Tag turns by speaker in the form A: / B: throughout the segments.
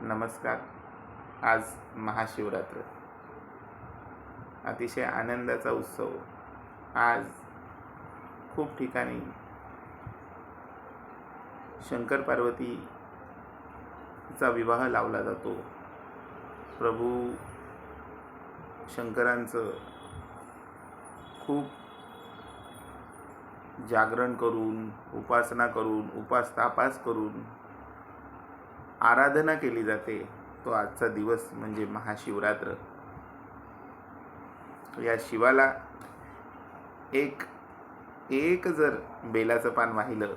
A: नमस्कार. आज महाशिवरात्र. अतिशय आनंदाचा उत्सव. आज खूप ठिकाणी शंकर पार्वतीचा विवाह लावला जातो. प्रभू शंकरांचं खूप जागरण करून उपासना करून उपास तापास करून आराधना केली जाते. तो आजचा दिवस म्हणजे महाशिवरात्र. या शिवाला एक एक जर बेलाचं पान वाहिलं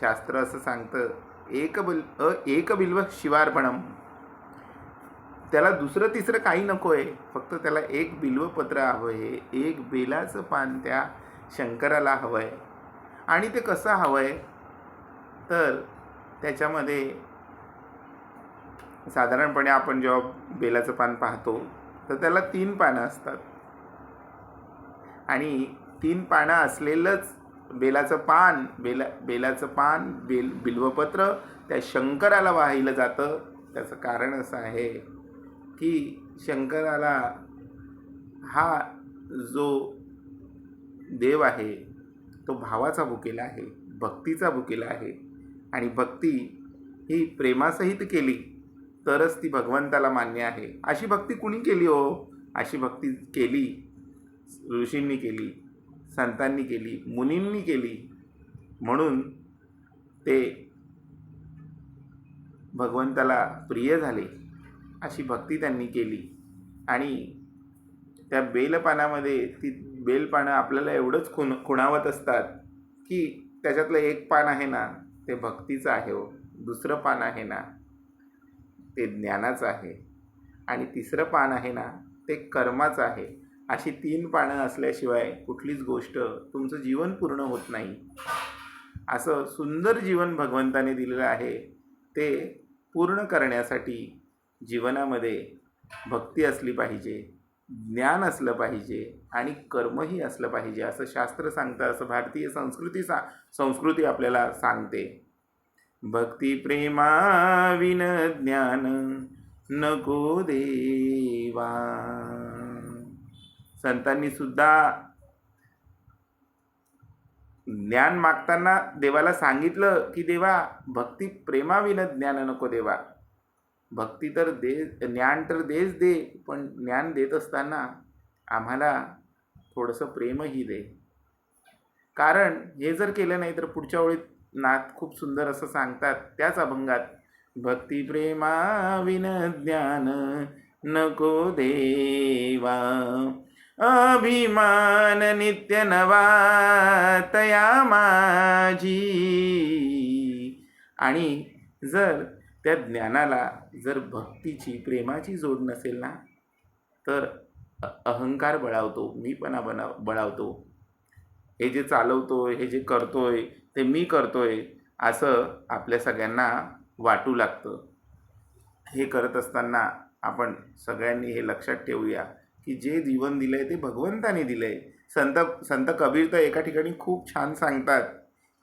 A: शास्त्र असं सांगतं एक बिल अ एक बिल्व शिवार्पणम. त्याला दुसरं तिसरं काही नको आहे फक्त त्याला एक बिल्वपत्र हवं आहे एक बेलाचं पान त्या शंकराला हवं आहे आणि ते कसं हवं आहे तर त्याच्यामध्ये साधारणपणे आपण जेव्हा बेलाचं पान पाहतो तर त्याला तीन पानं असतात. आणि तीन पानं असलेलंच बेलाचं पान बेला बेलाचं पान बेल बिल्वपत्र त्या शंकराला वाहिलं जातं. त्याचं कारण असं आहे की शंकराला हा जो देव आहे तो भावाचा भुकेला आहे भक्तीचा भुकेला आहे. आणि भक्ती ही प्रेमासहित केली तरच ती भगवंताला मान्य आहे. अशी भक्ती कुणी केली हो? अशी भक्ती केली ऋषींनी केली संतांनी केली मुनींनी केली. म्हणून ते भगवंताला प्रिय झाले. अशी भक्ती त्यांनी केली. आणि त्या बेलपानामध्ये ती बेलपानं आपल्याला एवढंच खुण खुणावत असतात की त्याच्यातलं एक पान आहे ना ते भक्तीचं आहे हो. दुसरं पान आहे ना ते ज्ञानाचं आहे. आणि तिसरं पान आहे ना ते कर्माचं आहे. अशी तीन पानं असल्याशिवाय कुठलीच गोष्ट तुमचं जीवन पूर्ण होत नाही. असं सुंदर जीवन भगवंताने दिलेलं आहे ते पूर्ण करण्यासाठी जीवनामध्ये भक्ती असली पाहिजे ज्ञान असलं पाहिजे आणि कर्मही असलं पाहिजे असं शास्त्र सांगतं असं भारतीय संस्कृती सा संस्कृती आपल्याला सांगते. भक्ती प्रेमा विन ज्ञान नको देवा. संतांनी सुद्धा ज्ञान मागताना देवाला सांगितलं की देवा भक्ती प्रेमाविन ज्ञान नको देवा. भक्ती तर दे ज्ञान तर देच दे पण ज्ञान देत असताना आम्हाला थोडंसं प्रेमही दे. कारण हे जर केलं नाही तर पुढच्या वेळी नात खूप सुंदर असं सांगतात त्याच अभंगात भक्ती प्रेमा विन ज्ञान नको देवा अभिमान नित्य नवा तया माझी. आणि जर त्या ज्ञानाला जर भक्तीची प्रेमाची जोड नसेल ना तर अहंकार बळावतो मी पण बना बळावतो. हे जे चालवतोय हे जे करतो आहे ते मी करतो आहे असं आपल्या सगळ्यांना वाटू लागतं. हे करत असताना आपण सगळ्यांनी हे लक्षात ठेवूया की जे जीवन दिलं आहे ते भगवंताने दिलं आहे संत संत कबीर तर एका ठिकाणी खूप छान सांगतात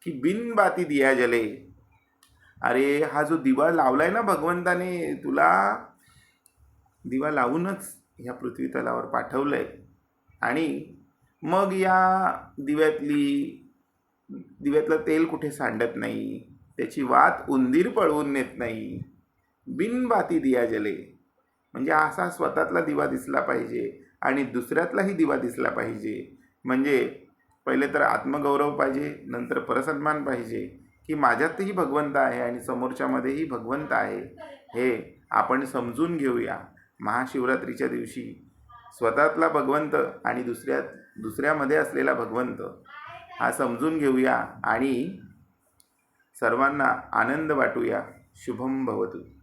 A: की बिनबाती दिया जले. अरे हा जो दिवा लावला आहे ना भगवंताने तुला दिवा लावूनच ह्या पृथ्वी तलावर आहे आणि मग या दिव्यातली दिव्यातलं तेल कुठे सांडत नाही त्याची वात उंदीर पळवून नेत नाही. बिनबाती दिया जले. म्हणजे असा स्वतःतला दिवा दिसला पाहिजे आणि दुसऱ्यातलाही दिवा दिसला पाहिजे. म्हणजे पहिले तर आत्मगौरव पाहिजे नंतर परसन्मान पाहिजे की माझ्यातही भगवंत आहे आणि समोरच्यामध्येही भगवंत आहे. हे आपण समजून घेऊया. महाशिवरात्रीच्या दिवशी स्वतःतला भगवंत आणि दुसऱ्यात दुसऱ्यामध्ये असलेला भगवंत हा समजून घेऊया आणि सर्वांना आनंद वाटूया. शुभम भवतु.